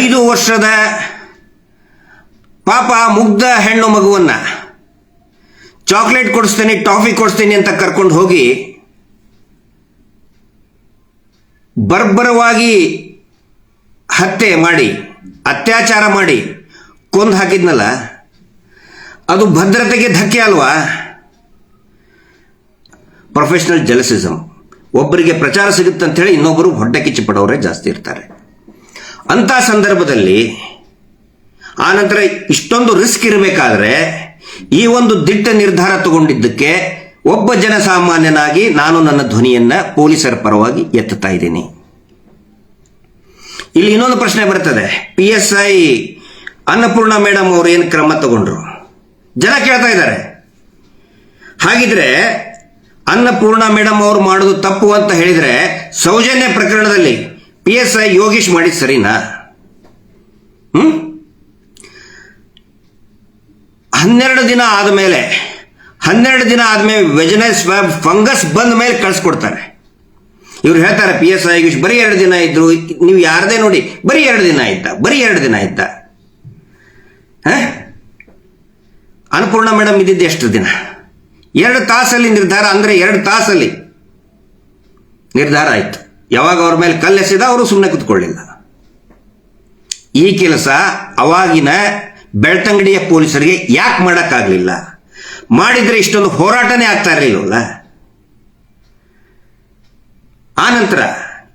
ಐದು ವರ್ಷದ ಪಾಪ ಮುಗ್ಧ ಹೆಣ್ಣು ಮಗುವನ್ನ ಚಾಕ್ಲೇಟ್ ಕೊಡಿಸ್ತೀನಿ, ಟಾಫಿ ಕೊಡಿಸ್ತೀನಿ ಅಂತ ಕರ್ಕೊಂಡು ಹೋಗಿ ಬರ್ಬರವಾಗಿ ಹತ್ಯೆ ಮಾಡಿ, ಅತ್ಯಾಚಾರ ಮಾಡಿ ಕೊಂದು ಹಾಕಿದ್ನಲ್ಲ, ಅದು ಭದ್ರತೆಗೆ ಧಕ್ಕೆ ಅಲ್ವಾ? ಪ್ರೊಫೆಷನಲ್ ಜಲಸಿಸಮ್ ಒಬ್ಬರಿಗೆ ಪ್ರಚಾರ ಸಿಗುತ್ತೆ ಅಂತ ಹೇಳಿ ಇನ್ನೊಬ್ಬರು ಹೊಟ್ಟೆ ಕಿಚ್ಚು ಪಡೋರೇ ಜಾಸ್ತಿ ಇರ್ತಾರೆ. ಅಂತ ಸಂದರ್ಭದಲ್ಲಿ ಆನಂತರ ಇಷ್ಟೊಂದು ರಿಸ್ಕ್ ಇರಬೇಕಾದ್ರೆ ಈ ಒಂದು ದಿಟ್ಟ ನಿರ್ಧಾರ ತಗೊಂಡಿದ್ದಕ್ಕೆ ಒಬ್ಬ ಜನಸಾಮಾನ್ಯನಾಗಿ ನಾನು ನನ್ನ ಧ್ವನಿಯನ್ನ ಪೊಲೀಸರ ಪರವಾಗಿ ಎತ್ತುತ್ತಾ ಇದ್ದೀನಿ. ಇಲ್ಲಿ ಇನ್ನೊಂದು ಪ್ರಶ್ನೆ ಬರ್ತದೆ. P S I Annapurna madam ಅವರು ಏನು ಕ್ರಮ ತಗೊಂಡ್ರು? ಜನ ಕೇಳ್ತಾ ಇದ್ದಾರೆ. ಹಾಗಿದ್ರೆ ಅನ್ನಪೂರ್ಣ ಮೇಡಮ್ ಅವರು ಮಾಡೋದು ತಪ್ಪು ಅಂತ ಹೇಳಿದ್ರೆ ಸೌಜನ್ಯ ಪ್ರಕರಣದಲ್ಲಿ ಪಿ ಎಸ್ ಐ ಯೋಗೀಶ್ ಮಾಡಿದ್ ಸರಿನಾ? ಹ್ಮ್? ಹನ್ನೆರಡು ದಿನ ಆದಮೇಲೆ, ಹನ್ನೆರಡು ದಿನ ಆದಮೇಲೆ ವೆಜನೈಸ್ ಫಂಗಸ್ ಬಂದ ಮೇಲೆ ಕಳಿಸ್ಕೊಡ್ತಾರೆ. ಇವ್ರು ಹೇಳ್ತಾರೆ ಪಿ ಎಸ್ ಐ ಯೋಗೀಶ್, ಬರೀ ಎರಡು ದಿನ ಇದ್ರು, ನೀವು ಯಾರದೇ ನೋಡಿ, ಬರೀ ಎರಡು ದಿನ ಆಯ್ತಾ, ಬರೀ ಎರಡು ದಿನ ಆಯ್ತಾ? ಹಾಂ? ಅನ್ನಪೂರ್ಣ ಮೇಡಮ್ ಇದ್ದಿದ್ದು ಎಷ್ಟು ದಿನ? ಎರಡು ತಾಸಲ್ಲಿ ನಿರ್ಧಾರ, ಅಂದ್ರೆ ಎರಡು ತಾಸಲ್ಲಿ ನಿರ್ಧಾರ ಆಯ್ತು. ಯಾವಾಗ ಅವ್ರ ಮೇಲೆ ಕಲ್ಲೆಸೆದ ಅವರು ಸುಮ್ಮನೆ ಕುತ್ಕೊಳ್ಳಿಲ್ಲ ಈ ಕೆಲಸ ಅವಾಗಿನ ಬೆಳ್ತಂಗಡಿಯ ಪೊಲೀಸರಿಗೆ ಯಾಕೆ ಮಾಡೋಕ್ಕಾಗಲಿಲ್ಲ? ಮಾಡಿದರೆ ಇಷ್ಟೊಂದು ಹೋರಾಟನೇ ಆಗ್ತಾ ಇರಲಿಲ್ಲವಲ್ಲ ಆ ನಂತರ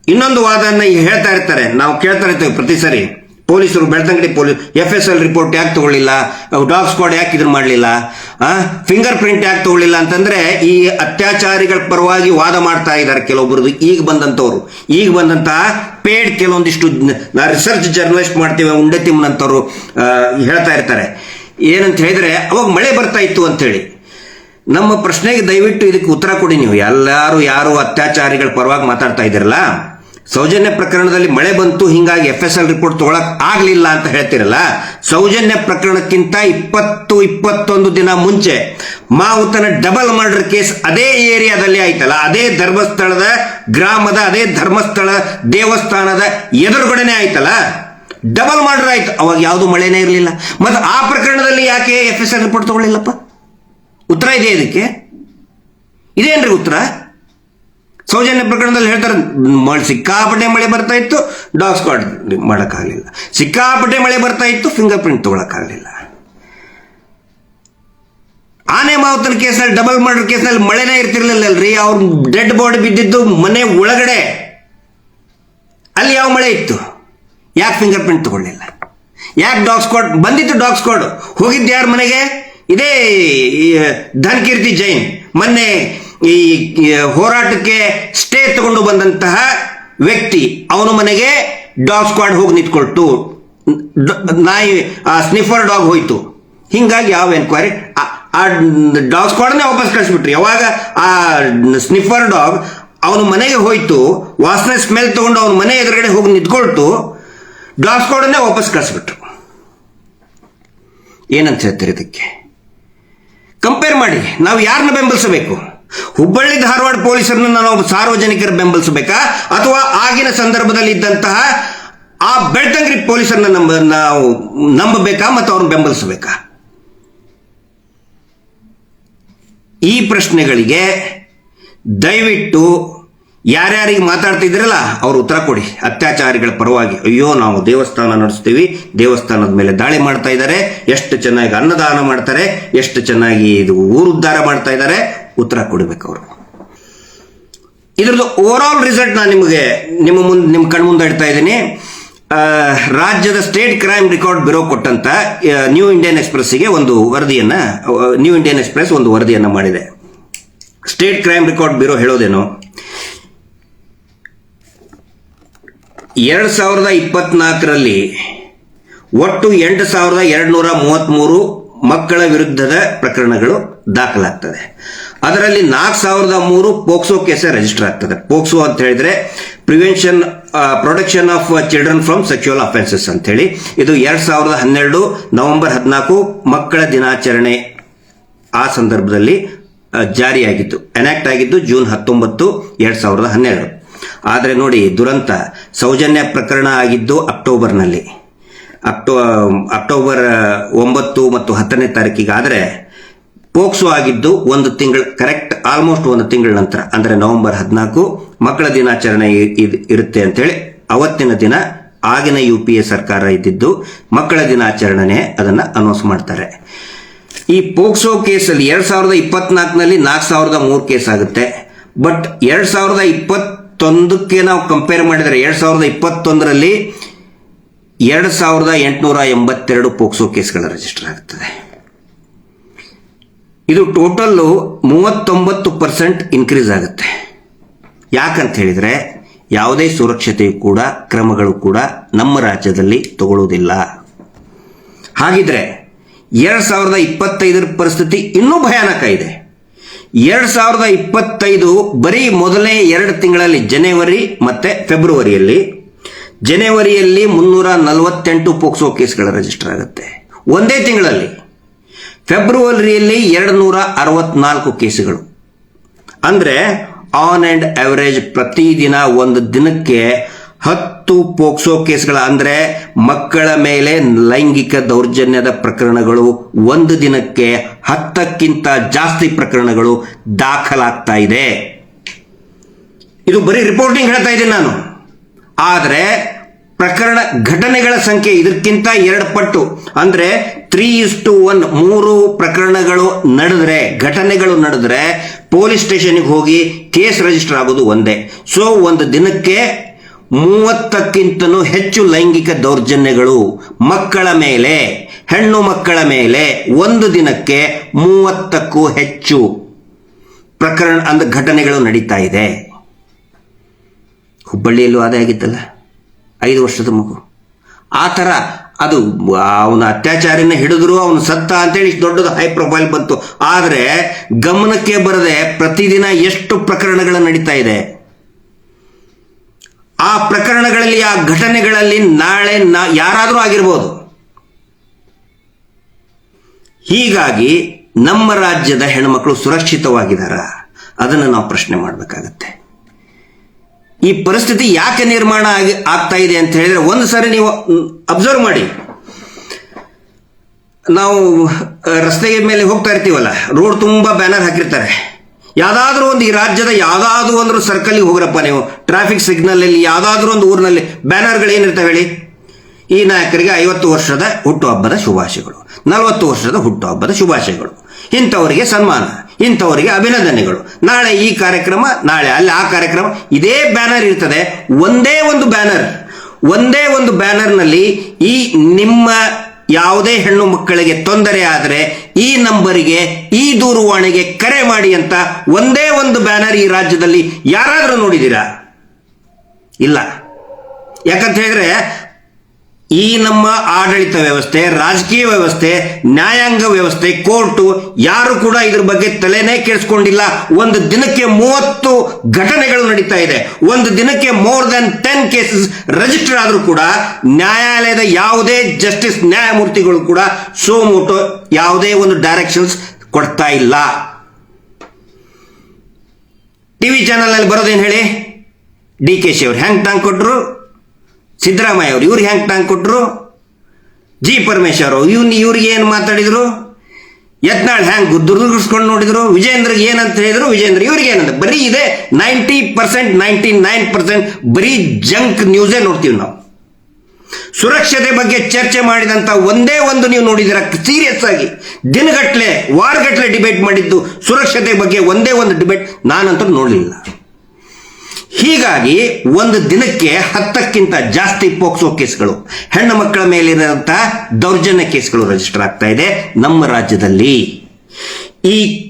ಇನ್ನೊಂದು ವಾದನ ಹೇಳ್ತಾ ಇರ್ತಾರೆ. ನಾವು ಕೇಳ್ತಾ ಇರ್ತೇವೆ ಪ್ರತಿ ಸರಿ. ಪೊಲೀಸರು Belthangady police F S L report ಯಾಕೆ ತಗೊಳ್ಳಿಲ್ಲ? ಡಾಗ್ ಸ್ಕ್ವಾಡ್ ಯಾಕೆ ಇದು ಮಾಡಲಿಲ್ಲ? ಫಿಂಗರ್ ಪ್ರಿಂಟ್ ಯಾಕೆ ತಗೊಳ್ಳಿಲ್ಲ ಅಂತಂದ್ರೆ ಈ ಅತ್ಯಾಚಾರಿಗಳ ಪರವಾಗಿ ವಾದ ಮಾಡ್ತಾ ಇದ್ದಾರೆ ಕೆಲವೊಬ್ಬರದು ಈಗ ಬಂದಂತವ್ರು. ಈಗ ಬಂದಂತಹ ಪೇಡ್ ಕೆಲವೊಂದಿಷ್ಟು ರಿಸರ್ಚ್ ಜರ್ನಲಿಸ್ಟ್ ಮಾಡ್ತೀವಿ, ಉಂಡೆ ತಿಮ್ಮನಂತವ್ರು ಹೇಳ್ತಾ ಇರ್ತಾರೆ. ಏನಂತ ಹೇಳಿದ್ರೆ, ಅವಾಗ ಮಳೆ ಬರ್ತಾ ಇತ್ತು ಅಂತ ಹೇಳಿ ನಮ್ಮ ಪ್ರಶ್ನೆಗೆ ದಯವಿಟ್ಟು ಇದಕ್ಕೆ ಉತ್ತರ ಕೊಡಿ ನೀವು. ಎಲ್ಲರೂ ಯಾರು ಅತ್ಯಾಚಾರಿಗಳ ಪರವಾಗಿ ಮಾತಾಡ್ತಾ ಇದ್ದೀರಲ್ಲ? ಸೌಜನ್ಯ ಪ್ರಕರಣದಲ್ಲಿ ಮಳೆ ಬಂತು, ಹಿಂಗಾಗಿ ಎಫ್ ಎಸ್ ಎಲ್ ರಿಪೋರ್ಟ್ ತಗೊಳಕ್ ಆಗ್ಲಿಲ್ಲ ಅಂತ ಹೇಳ್ತಿರಲ್ಲ? ಸೌಜನ್ಯ ಪ್ರಕರಣಕ್ಕಿಂತ ಇಪ್ಪತ್ತು, ಇಪ್ಪತ್ತೊಂದು ದಿನ ಮುಂಚೆ ಮಾವುತನ ಡಬಲ್ ಮರ್ಡರ್ ಕೇಸ್ ಅದೇ ಏರಿಯಾದಲ್ಲಿ ಆಯ್ತಲ್ಲ, ಅದೇ ಧರ್ಮಸ್ಥಳದ ಗ್ರಾಮದ, ಅದೇ ಧರ್ಮಸ್ಥಳ ದೇವಸ್ಥಾನದ ಎದುರುಗಡೆನೆ ಆಯ್ತಲ್ಲ? ಡಬಲ್ ಮರ್ಡರ್ ಆಯ್ತು. ಅವಾಗ ಯಾವುದು ಮಳೆನೇ ಇರಲಿಲ್ಲ. ಮತ್ತೆ ಆ ಪ್ರಕರಣದಲ್ಲಿ ಯಾಕೆ ಎಫ್ ಎಸ್ ಎಲ್ ರಿಪೋರ್ಟ್ ತಗೊಳ್ಳಿಲ್ಲಪ್ಪ? ಉತ್ತರ ಇದೆ ಇದಕ್ಕೆ? ಇದೇನ್ರಿ ಉತ್ತರ? ಸೌಜನ್ಯ ಪ್ರಕರಣದಲ್ಲಿ ಹೇಳ್ತಾರೆ ಸಿಕ್ಕಾಪಟ್ಟೆ ಮಳೆ ಬರ್ತಾ ಇತ್ತು, ಡಾಗ್ ಸ್ಕ್ವಾಡ್ ಮಾಡೋಕ್ಕಾಗಲಿಲ್ಲ. ಸಿಕ್ಕಾಪಟ್ಟೆ ಮಳೆ ಬರ್ತಾ ಇತ್ತು, ಫಿಂಗರ್ ಪ್ರಿಂಟ್ ತಗೊಳಕ್ಕಾಗಲಿಲ್ಲ. ಆನೆ ಮಾವುತನ ಕೇಸ್ನಲ್ಲಿ, ಡಬಲ್ ಮರ್ಡರ್ ಕೇಸ್ನಲ್ಲಿ ಮಳೆನೇ ಇರ್ತಿರ್ಲಿಲ್ಲಲ್ರಿ, ಅವ್ರ ಡೆಡ್ ಬಾಡಿ ಬಿದ್ದಿದ್ದು ಮನೆ ಒಳಗಡೆ. ಅಲ್ಲಿ ಯಾವ ಮಳೆ ಇತ್ತು? ಯಾಕೆ ಫಿಂಗರ್ ಪ್ರಿಂಟ್ ತಗೊಳ್ಳಿಲ್ಲ ಯಾಕೆ ಡಾಗ್ ಸ್ಕ್ವಾಡ್, ಬಂದಿತ್ತು ಡಾಗ್ ಸ್ಕ್ವಾಡ್, ಹೋಗಿದ್ದು ಯಾರ ಮನೆಗೆ? ಇದೇ ಧನ್ ಧನ್ಕೀರ್ತಿ ಜೈನ್, ಮೊನ್ನೆ ಈ ಹೋರಾಟಕ್ಕೆ ಸ್ಟೇ ತಗೊಂಡು ಬಂದಂತಹ ವ್ಯಕ್ತಿ, ಅವನ ಮನೆಗೆ ಡಾಗ್ ಸ್ಕ್ವಾಡ್ ಹೋಗಿ ನಿಂತ್ಕೊಳ್ತು. ನಾಯಿ ಸ್ನಿಫರ್ ಡಾಗ್ ಹೋಯ್ತು. ಹಿಂಗಾಗಿ ಯಾವ ಎನ್ಕ್ವೈರಿ ಆ ಡಾಗ್ ಸ್ಕ್ವಾಡ್ನೇ ವಾಪಸ್ ಕಳಿಸ್ಬಿಟ್ರಿ. ಯಾವಾಗ ಆ ಸ್ನಿಫರ್ ಡಾಗ್ ಅವನ ಮನೆಗೆ ಹೋಯ್ತು, ವಾಸನೆ ಸ್ಮೆಲ್ ತಗೊಂಡು ಅವನ ಮನೆ ಎದುರುಗಡೆ ಹೋಗಿ ನಿಂತ್ಕೊಳ್ತು ಡಾಗ್ ಸ್ಕ್ವಾಡನ್ನೇ ವಾಪಸ್ ಕಳಿಸ್ಬಿಟ್ರು. ಏನಂತ ಹೇಳ್ತಾರೆ ಇದಕ್ಕೆ? ಕಂಪೇರ್ ಮಾಡಿ. ನಾವು ಯಾರನ್ನ ಬೆಂಬಲಿಸಬೇಕು? ಹುಬ್ಬಳ್ಳಿ ಧಾರವಾಡ ಪೊಲೀಸರನ್ನ ನಾವು ಸಾರ್ವಜನಿಕರು ಬೆಂಬಲಿಸಬೇಕಾ? ಅಥವಾ ಆಗಿನ ಸಂದರ್ಭದಲ್ಲಿ ಇದ್ದಂತಹ ಆ ಬೆಳ್ತಂಗ್ರಿ ಪೊಲೀಸರನ್ನ ನಂಬ, ನಾವು ನಂಬಬೇಕಾ ಮತ್ತು ಅವ್ರನ್ನ ಬೆಂಬಲಿಸಬೇಕಾ? ಈ ಪ್ರಶ್ನೆಗಳಿಗೆ ದಯವಿಟ್ಟು ಯಾರ್ಯಾರಿಗೆ ಮಾತಾಡ್ತಿದ್ರಲ್ಲ ಅವ್ರು ಉತ್ತರ ಕೊಡಿ. ಅತ್ಯಾಚಾರಿಗಳ ಪರವಾಗಿ, ಅಯ್ಯೋ, ನಾವು ದೇವಸ್ಥಾನ ನಡೆಸ್ತೀವಿ, ದೇವಸ್ಥಾನದ ಮೇಲೆ ದಾಳಿ ಮಾಡ್ತಾ ಇದ್ದಾರೆ, ಎಷ್ಟು ಚೆನ್ನಾಗಿ ಅನ್ನದಾನ ಮಾಡ್ತಾರೆ, ಎಷ್ಟು ಚೆನ್ನಾಗಿ ಇದು ಊರುದ್ಧಾರ ಮಾಡ್ತಾ ಇದ್ದಾರೆ, ಉತ್ತರ ಕೊಡಬೇಕು ಅವರು. ಇದ್ರದ್ದು ಓವರ್ ಆಲ್ ರಿಸಲ್ಟ್ ನಾನು ನಿಮಗೆ ನಿಮ್ಮ ಮುಂದೆ ನಿಮ್ಮ ಕಣ್ಮುಂದೆ ಇಡ್ತಾ ಇದ್ದೀನಿ. ರಾಜ್ಯದ ಸ್ಟೇಟ್ ಕ್ರೈಮ್ ರೆಕಾರ್ಡ್ ಬ್ಯೂರೋ ಕೊಟ್ಟಂತ ನ್ಯೂ ಇಂಡಿಯನ್ ಎಕ್ಸ್ಪ್ರೆಸ್ಸಿಗೆ ಒಂದು ವರದಿಯನ್ನ ನ್ಯೂ ಇಂಡಿಯನ್ ಎಕ್ಸ್ಪ್ರೆಸ್ ಒಂದು ವರದಿಯನ್ನ ಮಾಡಿದೆ. ಸ್ಟೇಟ್ ಕ್ರೈಮ್ ರೆಕಾರ್ಡ್ ಬ್ಯೂರೋ ಹೇಳೋದೇನು? ಎರಡು ಸಾವಿರದ ಇಪ್ಪತ್ನಾಲ್ಕರಲ್ಲಿ ಒಟ್ಟು ಎಂಟು ಸಾವಿರದ ಎರಡು ನೂರ ಮೂವತ್ತ್ಮೂರು ಮಕ್ಕಳ ವಿರುದ್ಧದ ಪ್ರಕರಣಗಳು ದಾಖಲಾಗ್ತದೆ. ಅದರಲ್ಲಿ ನಾಲ್ಕು ಸಾವಿರದ ಮೂರು ಪೋಕ್ಸೋ ಕೇಸ ರಿಜಿಸ್ಟರ್ ಆಗ್ತದೆ. ಪೋಕ್ಸೋ ಅಂತ ಹೇಳಿದ್ರೆ prevention protection of children from sexual offences ಅಂತ ಹೇಳಿ ಇದು ಎರಡ್ ಸಾವಿರದ ಹನ್ನೆರಡು ನವೆಂಬರ್ ಹದಿನಾಲ್ಕು ಮಕ್ಕಳ ದಿನಾಚರಣೆ ಆ ಸಂದರ್ಭದಲ್ಲಿ ಜಾರಿಯಾಗಿತ್ತು. ಎನಾಕ್ಟ್ ಆಗಿದ್ದು ಜೂನ್ ಹತ್ತೊಂಬತ್ತು, ಎರಡ್ ಸಾವಿರದ ಹನ್ನೆರಡು. ಆದರೆ ನೋಡಿ, ದುರಂತ ಸೌಜನ್ಯ ಪ್ರಕರಣ ಆಗಿದ್ದು ಅಕ್ಟೋಬರ್ನಲ್ಲಿ. ಅಕ್ಟೋ, ಅಕ್ಟೋಬರ್ ಒಂಬತ್ತು ಮತ್ತು ಹತ್ತನೇ ತಾರೀಕಿಗಾದರೆ ಪೋಕ್ಸೋ ಆಗಿದ್ದು ಒಂದು ತಿಂಗಳು, ಕರೆಕ್ಟ್ ಆಲ್ಮೋಸ್ಟ್ ಒಂದು ತಿಂಗಳ ನಂತರ, ಅಂದರೆ ನವೆಂಬರ್ ಹದಿನಾಲ್ಕು, ಮಕ್ಕಳ ದಿನಾಚರಣೆ ಇರುತ್ತೆ ಅಂತೇಳಿ ಅವತ್ತಿನ ದಿನ ಆಗಿನ ಯು ಪಿ ಎ ಸರ್ಕಾರ ಇದ್ದಿದ್ದು ಮಕ್ಕಳ ದಿನಾಚರಣೆ ಅದನ್ನು ಅನೌನ್ಸ್ ಮಾಡ್ತಾರೆ. ಈ ಪೋಕ್ಸೋ ಕೇಸಲ್ಲಿ ಎರಡು ಸಾವಿರದ ಇಪ್ಪತ್ನಾಲ್ಕನಲ್ಲಿ ನಾಲ್ಕು ಸಾವಿರದ ಮೂರು ಕೇಸ್ ಆಗುತ್ತೆ. ಬಟ್ ಎರಡು ಸಾವಿರದ ಇಪ್ಪತ್ತೊಂದಕ್ಕೆ ನಾವು ಕಂಪೇರ್ ಮಾಡಿದರೆ ಎರಡು ಸಾವಿರದ ಇಪ್ಪತ್ತೊಂದರಲ್ಲಿ ಎರಡು ಸಾವಿರದ ಎಂಟುನೂರ ಎಂಬತ್ತೆರಡು ಪೋಕ್ಸೋ ಕೇಸ್ಗಳ ರಿಜಿಸ್ಟರ್ ಆಗುತ್ತದೆ. ಇದು ಟೋಟಲ್ಲು ಮೂವತ್ತೊಂಬತ್ತು ಪರ್ಸೆಂಟ್ ಇನ್ಕ್ರೀಸ್ ಆಗುತ್ತೆ. ಯಾಕಂತ ಹೇಳಿದರೆ ಯಾವುದೇ ಸುರಕ್ಷತೆಯು ಕೂಡ, ಕ್ರಮಗಳು ಕೂಡ ನಮ್ಮ ರಾಜ್ಯದಲ್ಲಿ ತಗೊಳ್ಳುವುದಿಲ್ಲ ಹಾಗಿದ್ರೆ ಎರಡು ಸಾವಿರದ ಇಪ್ಪತ್ತೈದರ ಪರಿಸ್ಥಿತಿ ಇನ್ನೂ ಭಯಾನಕ ಇದೆ. ಎರಡ್ ಸಾವಿರದ ಇಪ್ಪತ್ತೈದು ಬರೀ ಮೊದಲನೇ ಎರಡು ತಿಂಗಳಲ್ಲಿ ಜನವರಿ ಮತ್ತೆ ಫೆಬ್ರವರಿಯಲ್ಲಿ, ಜನವರಿಯಲ್ಲಿ ಮುನ್ನೂರ ನಲವತ್ತೆಂಟು ಪೋಕ್ಸೋ ಕೇಸ್ಗಳು ರಿಜಿಸ್ಟರ್ ಆಗುತ್ತೆ. ಒಂದೇ ತಿಂಗಳಲ್ಲಿ ಫೆಬ್ರವರಿಯಲ್ಲಿ ಎರಡು ನೂರ ಅರವತ್ನಾಲ್ಕು ಕೇಸುಗಳು. ಅಂದ್ರೆ ಆನ್ ಅಂಡ್ ಅವರೇಜ್ ಪ್ರತಿದಿನ ಒಂದು ದಿನಕ್ಕೆ ಹತ್ತು ಪೋಕ್ಸೋ ಕೇಸ್ಗಳ ಅಂದ್ರೆ ಮಕ್ಕಳ ಮೇಲೆ ಲೈಂಗಿಕ ದೌರ್ಜನ್ಯದ ಪ್ರಕರಣಗಳು ಒಂದು ದಿನಕ್ಕೆ ಹತ್ತಕ್ಕಿಂತ ಜಾಸ್ತಿ ಪ್ರಕರಣಗಳು ದಾಖಲಾಗ್ತಾ ಇದೆ. ಇದು ಬರೀ ರಿಪೋರ್ಟಿಂಗ್ ಹೇಳ್ತಾ ಇದ್ದೀನಿ ನಾನು. ಆದರೆ ಪ್ರಕರಣ ಘಟನೆಗಳ ಸಂಖ್ಯೆ ಇದಕ್ಕಿಂತ ಎರಡು ಪಟ್ಟು. ಅಂದ್ರೆ ತ್ರೀ ಇಸ್ ಟು ಒನ್ ಮೂರು ಪ್ರಕರಣಗಳು ನಡೆದ್ರೆ, ಘಟನೆಗಳು ನಡೆದ್ರೆ ಪೊಲೀಸ್ ಸ್ಟೇಷನ್ಗೆ ಹೋಗಿ ಕೇಸ್ ರಿಜಿಸ್ಟರ್ ಆಗೋದು ಒಂದೇ. ಸೊ ಒಂದು ದಿನಕ್ಕೆ ಮೂವತ್ತಕ್ಕಿಂತನೂ ಹೆಚ್ಚು ಲೈಂಗಿಕ ದೌರ್ಜನ್ಯಗಳು ಮಕ್ಕಳ ಮೇಲೆ, ಹೆಣ್ಣು ಮಕ್ಕಳ ಮೇಲೆ ಒಂದು ದಿನಕ್ಕೆ ಮೂವತ್ತಕ್ಕೂ ಹೆಚ್ಚು ಪ್ರಕರಣ ಅಂದ ಘಟನೆಗಳು ನಡೀತಾ ಇದೆ. ಹುಬ್ಬಳ್ಳಿಯಲ್ಲೂ ಅದೇ ಆಗಿತ್ತಲ್ಲ? ಐದು ವರ್ಷದ ಮಗು. ಆ ಥರ ಅದು ಅವನ ಅತ್ಯಾಚಾರಿನ ಹಿಡಿದ್ರು, ಅವನು ಸತ್ತ ಅಂತೇಳಿ ದೊಡ್ಡದು ಹೈ ಪ್ರೊಫೈಲ್ ಬಂತು. ಆದರೆ ಗಮನಕ್ಕೆ ಬರದೆ ಪ್ರತಿದಿನ ಎಷ್ಟು ಪ್ರಕರಣಗಳು ನಡೀತಾ ಇದೆ? ಆ ಪ್ರಕರಣಗಳಲ್ಲಿ, ಆ ಘಟನೆಗಳಲ್ಲಿ ನಾಳೆ ಯಾರಾದರೂ ಆಗಿರ್ಬೋದು. ಹೀಗಾಗಿ ನಮ್ಮ ರಾಜ್ಯದ ಹೆಣ್ಮಕ್ಳು ಸುರಕ್ಷಿತವಾಗಿದ್ದಾರ ಅದನ್ನು ನಾವು ಪ್ರಶ್ನೆ ಮಾಡಬೇಕಾಗತ್ತೆ. ಈ ಪರಿಸ್ಥಿತಿ ಯಾಕೆ ನಿರ್ಮಾಣ ಆಗಿ ಆಗ್ತಾ ಇದೆ ಅಂತ ಹೇಳಿದ್ರೆ, ಒಂದು ಸಾರಿ ನೀವು ಅಬ್ಸರ್ವ್ ಮಾಡಿ. ನಾವು ರಸ್ತೆಯ ಮೇಲೆ ಹೋಗ್ತಾ ಇರ್ತೀವಲ್ಲ, ರೋಡ್ ತುಂಬಾ ಬ್ಯಾನರ್ ಹಾಕಿರ್ತಾರೆ. ಯಾವ್ದಾದ್ರೂ ಒಂದು ಈ ರಾಜ್ಯದ ಯಾವ್ದಾದ್ರು ಒಂದು ಸರ್ಕಲ್ಗೆ ಹೋಗ್ರಪ್ಪ ನೀವು. ಟ್ರಾಫಿಕ್ ಸಿಗ್ನಲ್ ಅಲ್ಲಿ, ಯಾವ್ದಾದ್ರೂ ಒಂದು ಊರಿನಲ್ಲಿ ಬ್ಯಾನರ್ಗಳು ಏನಿರ್ತಾವೆ ಹೇಳಿ? ಈ ನಾಯಕರಿಗೆ ಐವತ್ತು ವರ್ಷದ ಹುಟ್ಟುಹಬ್ಬದ ಶುಭಾಶಯಗಳು, ನಲವತ್ತು ವರ್ಷದ ಹುಟ್ಟುಹಬ್ಬದ ಶುಭಾಶಯಗಳು. ಇಂಥವರಿಗೆ ಸನ್ಮಾನ, ಇಂಥವರಿಗೆ ಅಭಿನಂದನೆಗಳು. ನಾಳೆ ಈ ಕಾರ್ಯಕ್ರಮ, ನಾಳೆ ಅಲ್ಲಿ ಆ ಕಾರ್ಯಕ್ರಮ, ಇದೇ ಬ್ಯಾನರ್ ಇರ್ತದೆ. ಒಂದೇ ಒಂದು ಬ್ಯಾನರ್, ಒಂದೇ ಒಂದು ಬ್ಯಾನರ್ನಲ್ಲಿ ಈ ನಿಮ್ಮ ಯಾವುದೇ ಹೆಣ್ಣು ಮಕ್ಕಳಿಗೆ ತೊಂದರೆ ಆದರೆ ಈ ನಂಬರಿಗೆ, ಈ ದೂರವಾಣಿಗೆ ಕರೆ ಮಾಡಿ ಅಂತ ಒಂದೇ ಒಂದು ಬ್ಯಾನರ್ ಈ ರಾಜ್ಯದಲ್ಲಿ ಯಾರಾದರೂ ನೋಡಿದ್ದೀರಾ? ಇಲ್ಲ. ಯಾಕಂತ ಹೇಳಿದ್ರೆ ಈ ನಮ್ಮ ಆಡಳಿತ ವ್ಯವಸ್ಥೆ, ರಾಜಕೀಯ ವ್ಯವಸ್ಥೆ, ನ್ಯಾಯಾಂಗ ವ್ಯವಸ್ಥೆ, ಕೋರ್ಟು ಯಾರು ಕೂಡ ಇದ್ರ ಬಗ್ಗೆ ತಲೆನೇ ಕೆಡಿಸ್ಕೊಂಡಿಲ್ಲ. ಒಂದು ದಿನಕ್ಕೆ ಮೂವತ್ತು ಘಟನೆಗಳು ನಡೀತಾ ಇದೆ. ಒಂದು ದಿನಕ್ಕೆ more than ten cases register ಆದರೂ ಕೂಡ ನ್ಯಾಯಾಲಯದ ಯಾವುದೇ ಜಸ್ಟಿಸ್ ನ್ಯಾಯಮೂರ್ತಿಗಳು ಕೂಡ ಸೋಮೋಟೋ ಯಾವುದೇ ಒಂದು ಡೈರೆಕ್ಷನ್ಸ್ ಕೊಡ್ತಾ ಇಲ್ಲ. ಟಿವಿ ಚಾನಲ್ ಅಲ್ಲಿ ಬರೋದೇನು ಹೇಳಿ? ಡಿ ಕೆ ಶಿ ಅವ್ರು. ಹೆಂಗ್ ಟಾಂಗ್ ಕೊಟ್ರು? ಸಿದ್ದರಾಮಯ್ಯ ಅವರು ಇವ್ರಿಗೆ ಹೆಂಗೆ ಟಾಂಗ್ ಕೊಟ್ಟರು ಜಿ ಪರಮೇಶ್ವರ್ ಇವ್ನ ಇವ್ರಿಗೆ ಏನು ಮಾತಾಡಿದರು? ಯತ್ನಾಳ್ ಹ್ಯಾಂಗ್ ದುರ್ದುರ್ಗಿಸ್ಕೊಂಡು ನೋಡಿದ್ರು? ವಿಜೇಂದ್ರಿಗೆ ಏನಂತ ಹೇಳಿದ್ರು? ವಿಜೇಂದ್ರ ಇವ್ರಿಗೆ ಏನಂತ ಬರೀ ಇದೆ ninety percent, ninety nine percent ಬರೀ ಜಂಕ್ ನ್ಯೂಸೇ ನೋಡ್ತೀವಿ ನಾವು. ಸುರಕ್ಷತೆ ಬಗ್ಗೆ ಚರ್ಚೆ ಮಾಡಿದಂತ ಒಂದೇ ಒಂದು ನೀವು ನೋಡಿದಿರ ಸೀರಿಯಸ್ ಆಗಿ. ದಿನಗಟ್ಲೆ, ವಾರಗಟ್ಲೆ ಡಿಬೇಟ್ ಮಾಡಿದ್ದು ಸುರಕ್ಷತೆ ಬಗ್ಗೆ ಒಂದೇ ಒಂದು ಡಿಬೇಟ್ ನಾನಂತೂ ನೋಡಲಿಲ್ಲ. ಹೀಗಾಗಿ ಒಂದು ದಿನಕ್ಕೆ ಹತ್ತಕ್ಕಿಂತ ಜಾಸ್ತಿ ಪೋಕ್ಸೋ ಕೇಸ್ಗಳು. ಹೆಣ್ಣು ಮಕ್ಕಳ ಮೇಲಿರುವಂತಹ ದೌರ್ಜನ್ಯ ಕೇಸ್ಗಳು ರಿಜಿಸ್ಟರ್ ಆಗ್ತಾ ಇದೆ ನಮ್ಮ ರಾಜ್ಯದಲ್ಲಿ. ಈ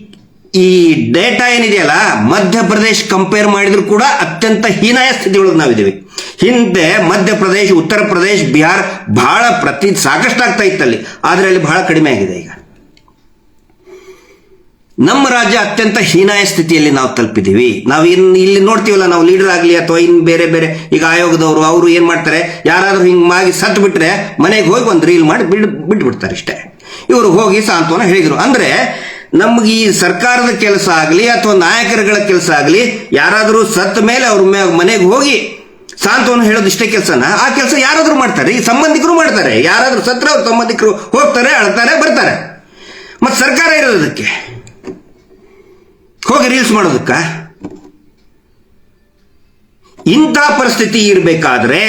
ಈ ಡೇಟಾ ಏನಿದೆಯಲ್ಲ, ಮಧ್ಯಪ್ರದೇಶ್ ಕಂಪೇರ್ ಮಾಡಿದ್ರು ಕೂಡ ಅತ್ಯಂತ ಹೀನಾಯ ಸ್ಥಿತಿಯೊಳಗೆ ನಾವಿದ್ದೀವಿ. ಹಿಂದೆ ಮಧ್ಯಪ್ರದೇಶ್ ಉತ್ತರ ಪ್ರದೇಶ್ ಬಿಹಾರ್ ಬಹಳ ಪ್ರತಿ ಸಾಕಷ್ಟು ಆಗ್ತಾ ಇತ್ತಲ್ಲಿ. ಆದರೆ ಅಲ್ಲಿ ಬಹಳ ಕಡಿಮೆ ಆಗಿದೆ ಈಗ. ನಮ್ಮ ರಾಜ್ಯ ಅತ್ಯಂತ ಹೀನಾಯ ಸ್ಥಿತಿಯಲ್ಲಿ ನಾವು ತಲುಪಿದ್ದೀವಿ. ನಾವು ಇನ್ ಇಲ್ಲಿ ನೋಡ್ತೀವಲ್ಲ, ನಾವು ಲೀಡರ್ ಆಗಲಿ ಅಥವಾ ಇನ್ ಬೇರೆ ಬೇರೆ, ಈಗ ಆಯೋಗದವರು ಅವರು ಏನು ಮಾಡ್ತಾರೆ? ಯಾರಾದರೂ ಹಿಂಗೆ ಮಾಗಿ ಸತ್ತು ಬಿಟ್ರೆ ಮನೆಗೆ ಹೋಗಿ ಒಂದು ರೀಲ್ ಮಾಡಿ ಬಿಡ್, ಬಿಟ್ಬಿಡ್ತಾರೆ ಇಷ್ಟೇ. ಇವರು ಹೋಗಿ ಸಾಂತ್ವನ ಹೇಳಿದರು. ಅಂದ್ರೆ ನಮ್ಗೆ ಈ ಸರ್ಕಾರದ ಕೆಲಸ ಆಗಲಿ ಅಥವಾ ನಾಯಕರುಗಳ ಕೆಲಸ ಆಗಲಿ, ಯಾರಾದರೂ ಸತ್ತ ಮೇಲೆ ಅವ್ರ ಮನೆಗೆ ಹೋಗಿ ಸಾಂತ್ವನ ಹೇಳೋದು ಇಷ್ಟೇ ಕೆಲಸನ? ಆ ಕೆಲಸ ಯಾರಾದರೂ ಮಾಡ್ತಾರೆ. ಈ ಸಂಬಂಧಿಕರು ಮಾಡ್ತಾರೆ. ಯಾರಾದರೂ ಸತ್ರ ಅವ್ರ ಸಂಬಂಧಿಕರು ಹೋಗ್ತಾರೆ, ಅಳ್ತಾರೆ, ಬರ್ತಾರೆ. ಮತ್ತು ಸರ್ಕಾರ ಇರೋದಕ್ಕೆ ಹೋಗಿ ರೀಲ್ಸ್ ಮಾಡೋದಕ್ಕ? ಇಂಥ ಪರಿಸ್ಥಿತಿ ಇರಬೇಕಾದ್ರೆ,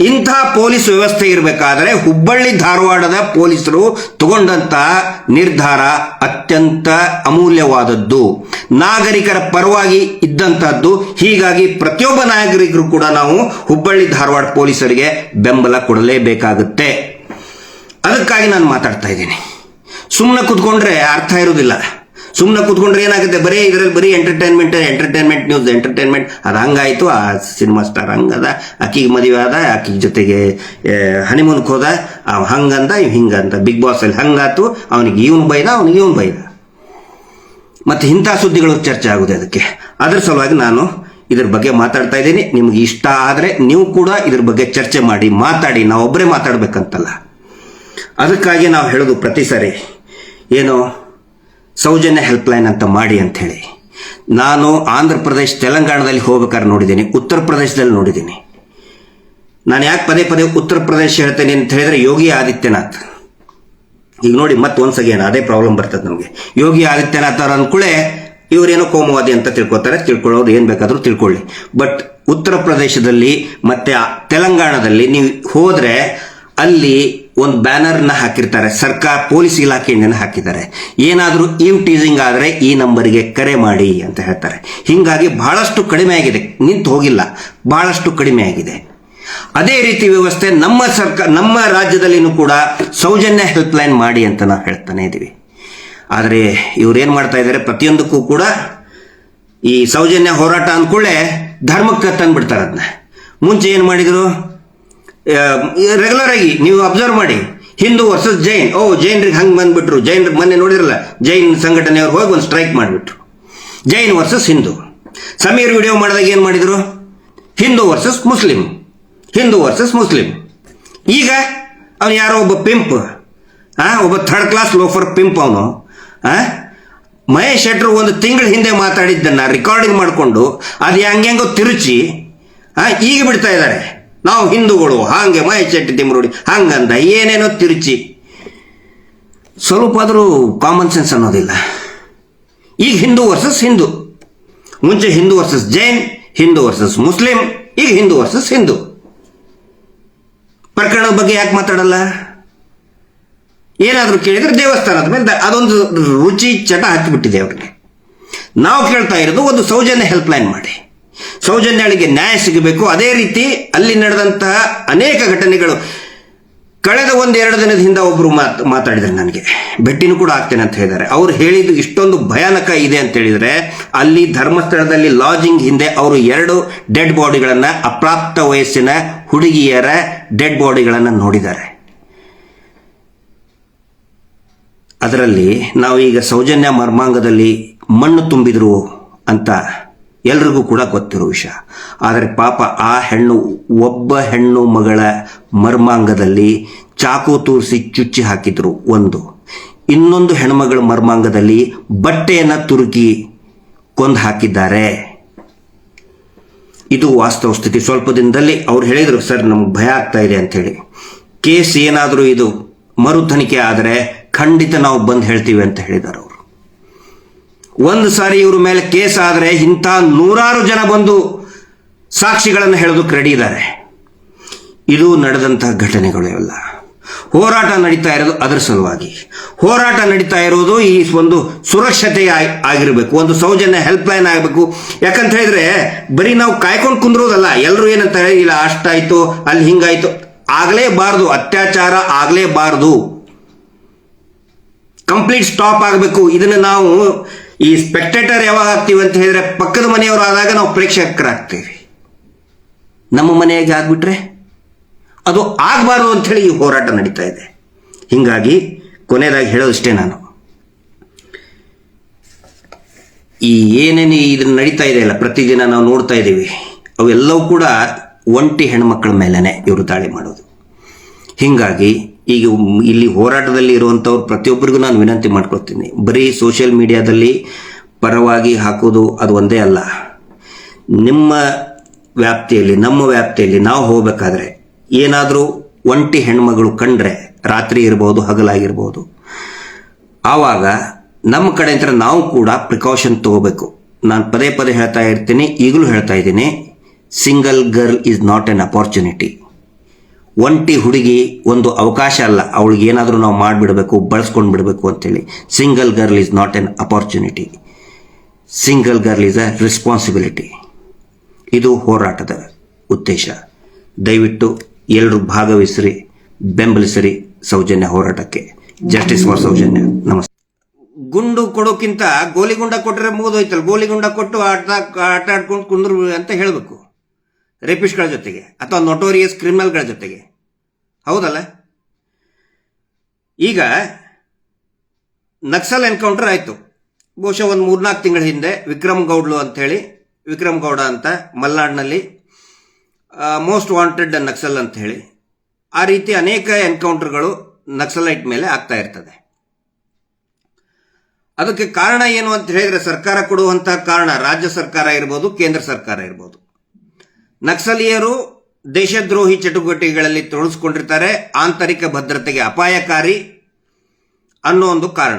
ಇಂಥ ಪೊಲೀಸ್ ವ್ಯವಸ್ಥೆ ಇರಬೇಕಾದ್ರೆ ಹುಬ್ಬಳ್ಳಿ ಧಾರವಾಡದ ಪೊಲೀಸರು ತಗೊಂಡಂತ ನಿರ್ಧಾರ ಅತ್ಯಂತ ಅಮೂಲ್ಯವಾದದ್ದು. ನಾಗರಿಕರ ಪರವಾಗಿ ಇದ್ದಂತಹದ್ದು ಹೀಗಾಗಿ ಪ್ರತಿಯೊಬ್ಬ ನಾಗರಿಕರು ಕೂಡ ನಾವು ಹುಬ್ಬಳ್ಳಿ ಧಾರವಾಡ ಪೊಲೀಸರಿಗೆ ಬೆಂಬಲ ಕೊಡಲೇಬೇಕಾಗುತ್ತೆ. ಅದಕ್ಕಾಗಿ ನಾನು ಮಾತಾಡ್ತಾ ಇದ್ದೀನಿ. ಸುಮ್ಮನೆ ಕುತ್ಕೊಂಡ್ರೆ ಅರ್ಥ ಇರೋದಿಲ್ಲ ಸುಮ್ಮನೆ ಕೂತ್ಕೊಂಡ್ರೆ ಏನಾಗುತ್ತೆ? ಬರೀ ಇದರಲ್ಲಿ ಬರೀ ಎಂಟರ್ಟೈನ್ಮೆಂಟ್ ಎಂಟರ್ಟೈನ್ಮೆಂಟ್ ನ್ಯೂಸ್ ಎಂಟರ್ಟೈನ್ಮೆಂಟ್ ಅದು ಹಂಗಾಯ್ತು. ಆ ಸಿನಿಮಾ ಸ್ಟಾರ್ ಹಂಗದ ಆಕಿಗೆ ಮದುವೆ ಆದ ಆಕಿಗೆ ಜೊತೆಗೆ ಹನಿಮೂನ್ಗೆ ಹೋದ. ಅವ್ ಹಂಗಂದ, ಇವ್ ಹಿಂಗಂದ. ಬಿಗ್ ಬಾಸ್ ಅಲ್ಲಿ ಹಂಗಾತು. ಅವನಿಗೆ ಇವನು ಬೈದ ಅವನಿಗೆ ಇವನು ಬೈದ ಮತ್ತೆ ಇಂಥ ಸುದ್ದಿಗಳು ಚರ್ಚೆ ಆಗುತ್ತೆ ಅದಕ್ಕೆ? ಅದ್ರ ಸಲುವಾಗಿ ನಾನು ಇದ್ರ ಬಗ್ಗೆ ಮಾತಾಡ್ತಾ ಇದ್ದೀನಿ. ನಿಮ್ಗೆ ಇಷ್ಟ ಆದರೆ ನೀವು ಕೂಡ ಇದ್ರ ಬಗ್ಗೆ ಚರ್ಚೆ ಮಾಡಿ, ಮಾತಾಡಿ. ನಾವೊಬ್ಬರೇ ಮಾತಾಡ್ಬೇಕಂತಲ್ಲ. ಅದಕ್ಕಾಗಿ ನಾವು ಹೇಳೋದು ಪ್ರತಿ ಸಾರಿ. ಏನು? ಸೌಜನ್ಯ ಹೆಲ್ಪ್ಲೈನ್ ಅಂತ ಮಾಡಿ ಅಂತ ಹೇಳಿ ನಾನು ಆಂಧ್ರ ಪ್ರದೇಶ ತೆಲಂಗಾಣದಲ್ಲಿ ಹೋಗ್ಬೇಕಾದ್ರೆ ನೋಡಿದ್ದೀನಿ, ಉತ್ತರ ಪ್ರದೇಶದಲ್ಲಿ ನೋಡಿದ್ದೀನಿ. ನಾನು ಯಾಕೆ ಪದೇ ಪದೇ ಉತ್ತರ ಪ್ರದೇಶ ಹೇಳ್ತೇನೆ ಅಂತ ಹೇಳಿದ್ರೆ ಯೋಗಿ ಆದಿತ್ಯನಾಥ್. ಈಗ ನೋಡಿ, ಮತ್ತೆ ಒನ್ಸ್ ಏನೋ, ಅದೇ ಪ್ರಾಬ್ಲಮ್ ಬರ್ತದೆ ನಮಗೆ. ಯೋಗಿ ಆದಿತ್ಯನಾಥ್ ಅವ್ರ ಅಂದ್ಕೂಳೆ ಇವರೇನೋ ಕೋಮವಾದಿ ಅಂತ ತಿಳ್ಕೊತಾರೆ, ತಿಳ್ಕೊಳ್ಳೋದು ಏನು ಬೇಕಾದರೂ ತಿಳ್ಕೊಳ್ಳಿ. ಬಟ್ ಉತ್ತರ ಪ್ರದೇಶದಲ್ಲಿ ಮತ್ತೆ ತೆಲಂಗಾಣದಲ್ಲಿ ನೀವು ಹೋದ್ರೆ ಅಲ್ಲಿ ಒಂದು ಬ್ಯಾನರ್ನ ಹಾಕಿರ್ತಾರೆ. ಸರ್ಕಾರ, ಪೊಲೀಸ್ ಇಲಾಖೆಯಿಂದ ಹಾಕಿದ್ದಾರೆ. ಏನಾದರೂ ಇವ್ ಟೀಸಿಂಗ್ ಆದರೆ ಈ ನಂಬರಿಗೆ ಕರೆ ಮಾಡಿ ಅಂತ ಹೇಳ್ತಾರೆ. ಹೀಗಾಗಿ ಬಹಳಷ್ಟು ಕಡಿಮೆ ಆಗಿದೆ. ನಿಂತು ಹೋಗಿಲ್ಲ. ಬಹಳಷ್ಟು ಕಡಿಮೆ ಆಗಿದೆ. ಅದೇ ರೀತಿ ವ್ಯವಸ್ಥೆ ನಮ್ಮ ಸರ್ಕಾರ ನಮ್ಮ ರಾಜ್ಯದಲ್ಲಿನೂ ಕೂಡ ಸೌಜನ್ಯ ಹೆಲ್ಪ್ಲೈನ್ ಮಾಡಿ ಅಂತ ನಾವು ಹೇಳ್ತಾನೆ ಇದ್ದೀವಿ ಆದರೆ ಇವ್ರು ಏನು ಮಾಡ್ತಾ ಇದ್ದಾರೆ ಪ್ರತಿಯೊಂದಕ್ಕೂ ಕೂಡ ಈ ಸೌಜನ್ಯ ಹೋರಾಟ ಅಂದ್ಕೊಳ್ಳೆ ಧರ್ಮಕ್ಕೆ ತಂದುಬಿಡ್ತಾರೆ ಅದನ್ನ ಮುಂಚೆ ಏನು ಮಾಡಿದ್ರು? ರೆಗ್ಯುಲರ್ ಆಗಿ ನೀವು ಅಬ್ಸರ್ವ್ ಮಾಡಿ. ಹಿಂದೂ ವರ್ಸಸ್ ಜೈನ್. ಓ, ಜೈನ್ರಿಗೆ ಹಂಗೆ ಬಂದ್ಬಿಟ್ರು. ಜೈನ್ರಿಗೆ ಮೊನ್ನೆ ನೋಡಿರಲ್ಲ, ಜೈನ್ ಸಂಘಟನೆಯವ್ರು ಹೋಗಿ ಒಂದು ಸ್ಟ್ರೈಕ್ ಮಾಡಿಬಿಟ್ರು. ಜೈನ್ ವರ್ಸಸ್ ಹಿಂದೂ. ಸಮೀರ್ ವಿಡಿಯೋ ಮಾಡಿದಾಗ ಏನು ಮಾಡಿದರು? Hindu versus Muslim. Hindu versus Muslim. ಈಗ ಅವನು ಯಾರೋ ಒಬ್ಬ ಪಿಂಪ್ ಆ, ಒಬ್ಬ ಥರ್ಡ್ ಕ್ಲಾಸ್ ಲೋಫರ್ ಪಿಂಪ್ ಅವನು, ಆ, ಮಹೇಶ್ ಶೆಟ್ರು ಒಂದು ತಿಂಗಳ ಹಿಂದೆ ಮಾತಾಡಿದ್ದನ್ನ ರೆಕಾರ್ಡಿಂಗ್ ಮಾಡಿಕೊಂಡು, ಅದು ಹೆಂಗೆಂಗೋ ತಿರುಚಿ ಹಾಂ ಈಗ ಬಿಡ್ತಾ ಇದ್ದಾರೆ ನಾವು ಹಿಂದೂಗಳು, ಹಾಗೆ ಮಹೇಶ್ ಶೆಟ್ಟಿ ತಿಮ್ಮರುಡಿ ಹಂಗಂದ ಏನೇನೋ ತಿರುಚಿ. ಸ್ವಲ್ಪ ಆದರೂ ಕಾಮನ್ ಸೆನ್ಸ್ ಅನ್ನೋದಿಲ್ಲ. ಈಗ ಹಿಂದೂ ವರ್ಸಸ್ ಹಿಂದೂ. ಮುಂಚೆ Hindu versus Jain, Hindu versus Muslim, ಈಗ ಹಿಂದೂ ವರ್ಸಸ್ ಹಿಂದೂ. ಪ್ರಕರಣದ ಬಗ್ಗೆ ಯಾಕೆ ಮಾತಾಡಲ್ಲ? ಏನಾದರೂ ಕೇಳಿದ್ರೆ ದೇವಸ್ಥಾನದ ಮೇಲೆ ಅದೊಂದು ರುಚಿ, ಚಟ ಹಾಕಿಬಿಟ್ಟಿದೆ ಅವ್ರಿಗೆ. ನಾವು ಕೇಳ್ತಾ ಇರೋದು ಒಂದು ಸೌಜನ್ಯ ಹೆಲ್ಪ್ಲೈನ್ ಮಾಡಿ. ಸೌಜನ್ಯಳಿಗೆ ನ್ಯಾಯ ಸಿಗಬೇಕು. ಅದೇ ರೀತಿ ಅಲ್ಲಿ ನಡೆದಂತಹ ಅನೇಕ ಘಟನೆಗಳು. ಕಳೆದ ಒಂದು ಎರಡು ದಿನದ ಹಿಂದೆ ಒಬ್ಬರು ಮಾತ್, ಮಾತಾಡಿದ್ರು ನನಗೆ. ಭೇಟಿನೂ ಕೂಡ ಆಗ್ತೇನೆ ಅಂತ ಹೇಳಿದ್ದಾರೆ. ಅವ್ರು ಹೇಳಿದ್ದು ಇಷ್ಟೊಂದು ಭಯಾನಕ ಇದೆ ಅಂತ ಹೇಳಿದ್ರೆ, ಅಲ್ಲಿ ಧರ್ಮಸ್ಥಳದಲ್ಲಿ ಲಾಜಿಂಗ್ ಹಿಂದೆ ಅವರು ಎರಡು ಡೆಡ್ ಬಾಡಿಗಳನ್ನು, ಅಪ್ರಾಪ್ತ ವಯಸ್ಸಿನ ಹುಡುಗಿಯರ ಡೆಡ್ ಬಾಡಿಗಳನ್ನು ನೋಡಿದ್ದಾರೆ. ಅದರಲ್ಲಿ ನಾವು ಈಗ ಸೌಜನ್ಯ ಮರ್ಮಾಂಗದಲ್ಲಿ ಮಣ್ಣು ತುಂಬಿದ್ರು ಅಂತ ಎಲ್ರಿಗೂ ಕೂಡ ಗೊತ್ತಿರೋ ವಿಷಯ. ಆದರೆ ಪಾಪ ಆ ಹೆಣ್ಣು, ಒಬ್ಬ ಹೆಣ್ಣು ಮಗಳ ಮರ್ಮಾಂಗದಲ್ಲಿ ಚಾಕು ತೂರಿಸಿ ಚುಚ್ಚಿ ಹಾಕಿದ್ರು ಒಂದು. ಇನ್ನೊಂದು ಹೆಣ್ಮಗಳ ಮರ್ಮಾಂಗದಲ್ಲಿ ಬಟ್ಟೆಯನ್ನ ತುರುಕಿ ಕೊಂದು ಹಾಕಿದ್ದಾರೆ. ಇದು ವಾಸ್ತವ ಸ್ಥಿತಿ. ಸ್ವಲ್ಪ ದಿನದಲ್ಲಿ ಅವ್ರು ಹೇಳಿದರು, ಸರ್, ನಮ್ಗೆ ಭಯ ಆಗ್ತಾ ಇದೆ ಅಂತ ಹೇಳಿ. ಕೇಸ್ ಏನಾದರೂ ಇದು ಮರು ತನಿಖೆ ಆದರೆ ಖಂಡಿತ ನಾವು ಬಂದು ಹೇಳ್ತೀವಿ ಅಂತ ಹೇಳಿದ್ದಾರೆ ಅವರು ಒಂದು ಸಾರಿ ಇವ್ರ ಮೇಲೆ ಕೇಸ್ ಆದರೆ ಇಂಥ ನೂರಾರು ಜನ ಬಂದು ಸಾಕ್ಷಿಗಳನ್ನು ಹೇಳೋದು ರೆಡಿ ಇದ್ದಾರೆ ಇದು ನಡೆದಂತಹ ಘಟನೆಗಳು ಎಲ್ಲ ಹೋರಾಟ ನಡೀತಾ ಇರೋದು ಅದರ ಸಲುವಾಗಿ. ಹೋರಾಟ ನಡೀತಾ ಇರೋದು ಈ ಒಂದು ಸುರಕ್ಷತೆ ಆಗಿರಬೇಕು, ಒಂದು ಸೌಜನ್ಯ ಹೆಲ್ಪ್ ಲೈನ್ ಆಗಬೇಕು. ಯಾಕಂತ ಹೇಳಿದ್ರೆ, ಬರೀ ನಾವು ಕಾಯ್ಕೊಂಡು ಕುಂದಿರೋದಲ್ಲ ಎಲ್ಲರೂ ಏನಂತಾರೆ, ಇಲ್ಲ, ಅಷ್ಟಾಯ್ತು, ಅಲ್ಲಿ ಹಿಂಗಾಯ್ತು. ಆಗಲೇಬಾರದು ಅತ್ಯಾಚಾರ ಆಗಲೇಬಾರದು ಕಂಪ್ಲೀಟ್ ಸ್ಟಾಪ್ ಆಗಬೇಕು. ಇದನ್ನ ನಾವು ಈ ಸ್ಪೆಕ್ಟೇಟರ್ ಯಾವಾಗ ಆಗ್ತೀವಿ ಅಂತ ಹೇಳಿದ್ರೆ ಪಕ್ಕದ ಮನೆಯವರು ಆದಾಗ ನಾವು ಪ್ರೇಕ್ಷಕರಾಗ್ತೀವಿ. ನಮ್ಮ ಮನೆಯಾಗೆ ಆಗ್ಬಿಟ್ರೆ ಅದು ಆಗಬಾರ್ದು ಅಂಥೇಳಿ ಈ ಹೋರಾಟ ನಡೀತಾ ಇದೆ. ಹೀಗಾಗಿ ಕೊನೆಯದಾಗಿ ಹೇಳೋದಷ್ಟೇ ನಾನು. ಈ ಏನೇನು ಇದನ್ನ ನಡೀತಾ ಇದೆ ಅಲ್ಲ, ಪ್ರತಿದಿನ ನಾವು ನೋಡ್ತಾ ಇದ್ದೀವಿ. ಅವೆಲ್ಲವೂ ಕೂಡ ಒಂಟಿ ಹೆಣ್ಮಕ್ಳ ಮೇಲೇ ಇವರು ದಾಳಿ ಮಾಡೋದು. ಹಿಂಗಾಗಿ ಈಗ ಇಲ್ಲಿ ಹೋರಾಟದಲ್ಲಿ ಇರುವಂಥವ್ರು ಪ್ರತಿಯೊಬ್ಬರಿಗೂ ನಾನು ವಿನಂತಿ ಮಾಡ್ಕೊಳ್ತೀನಿ. ಬರೀ ಸೋಷಿಯಲ್ ಮೀಡಿಯಾದಲ್ಲಿ ಪರವಾಗಿ ಹಾಕೋದು ಅದು ಒಂದೇ ಅಲ್ಲ. ನಿಮ್ಮ ವ್ಯಾಪ್ತಿಯಲ್ಲಿ, ನಮ್ಮ ವ್ಯಾಪ್ತಿಯಲ್ಲಿ ನಾವು ಹೋಗಬೇಕಾದ್ರೆ ಏನಾದರೂ ಒಂಟಿ ಹೆಣ್ಮಗಳು ಕಂಡ್ರೆ ರಾತ್ರಿ ಇರ್ಬೋದು, ಹಗಲಾಗಿರ್ಬೋದು. ಆವಾಗ ನಮ್ಮ ಕಡೆ ಅಂತ ನಾವು ಕೂಡ ಪ್ರಿಕಾಷನ್ ತಗೋಬೇಕು. ನಾನು ಪದೇ ಪದೇ ಹೇಳ್ತಾ ಇರ್ತೀನಿ, ಈಗಲೂ ಹೇಳ್ತಾ ಇದ್ದೀನಿ single girl is not an opportunity ಒಂಟಿ ಹುಡುಗಿ ಒಂದು ಅವಕಾಶ ಅಲ್ಲ. ಅವಳಿಗೆ ಏನಾದರೂ ನಾವು ಮಾಡಿಬಿಡಬೇಕು ಬಳಸ್ಕೊಂಡು ಬಿಡಬೇಕು ಅಂತೇಳಿ. Single girl is not an opportunity single girl is a responsibility ಇದು ಹೋರಾಟದ ಉದ್ದೇಶ. ದಯವಿಟ್ಟು ಎಲ್ಲರೂ ಭಾಗವಹಿಸಿರಿ, ಬೆಂಬಲಿಸಿರಿ ಸೌಜನ್ಯ ಹೋರಾಟಕ್ಕೆ. Justice for Soujanya. ನಮಸ್ತೆ. ಗುಂಡು ಕೊಡೋಕ್ಕಿಂತ ಗೋಲಿಗುಂಡ ಕೊಟ್ಟರೆ ಮುಗಿದೋಯ್ತಲ್ಲ. ಗೋಲಿಗುಂಡ ಕೊಟ್ಟು ಆಟ ಆಟ ಆಡ್ಕೊಂಡು ಕುಂದ್ರು ಅಂತ ಹೇಳಬೇಕು. ರೇಪಿಸ್ಟ್ಗಳ ಜೊತೆಗೆ, ಅಥವಾ ನೊಟೋರಿಯಸ್ ಕ್ರಿಮಿನಲ್ಗಳ ಜೊತೆಗೆ. ಹೌದಲ್ಲ? ಈಗ, ನಕ್ಸಲ್ ಎನ್ಕೌಂಟರ್ ಆಯಿತು. ಬಹುಶಃ ಒಂದು ಮೂರ್ನಾಲ್ಕು ತಿಂಗಳ ಹಿಂದೆ ವಿಕ್ರಮ್ ಗೌಡ್ಲು ಅಂತ ಹೇಳಿ ವಿಕ್ರಮ್ ಗೌಡ ಅಂತ ಮಲ್ನಾಡಿನಲ್ಲಿ ಮೋಸ್ಟ್ ವಾಂಟೆಡ್ ನಕ್ಸಲ್ ಅಂತ ಹೇಳಿ ಆ ರೀತಿ ಅನೇಕ ಎನ್ಕೌಂಟರ್ಗಳು ನಕ್ಸಲೈಟ್ ಮೇಲೆ ಆಗ್ತಾ ಇರ್ತದೆ. ಅದಕ್ಕೆ ಕಾರಣ ಏನು ಅಂತ ಹೇಳಿದ್ರೆ ಸರ್ಕಾರ ಕೊಡುವಂತಹ ಕಾರಣ ರಾಜ್ಯ ಸರ್ಕಾರ ಇರ್ಬೋದು, ಕೇಂದ್ರ ಸರ್ಕಾರ ಇರ್ಬೋದು. ನಕ್ಸಲೀಯರು ದೇಶದ್ರೋಹಿ ಚಟುವಟಿಕೆಗಳಲ್ಲಿ ತೊಡಗಿಸ್ಕೊಂಡಿರ್ತಾರೆ. ಆಂತರಿಕ ಭದ್ರತೆಗೆ ಅಪಾಯಕಾರಿ ಅನ್ನೋ ಒಂದು ಕಾರಣ.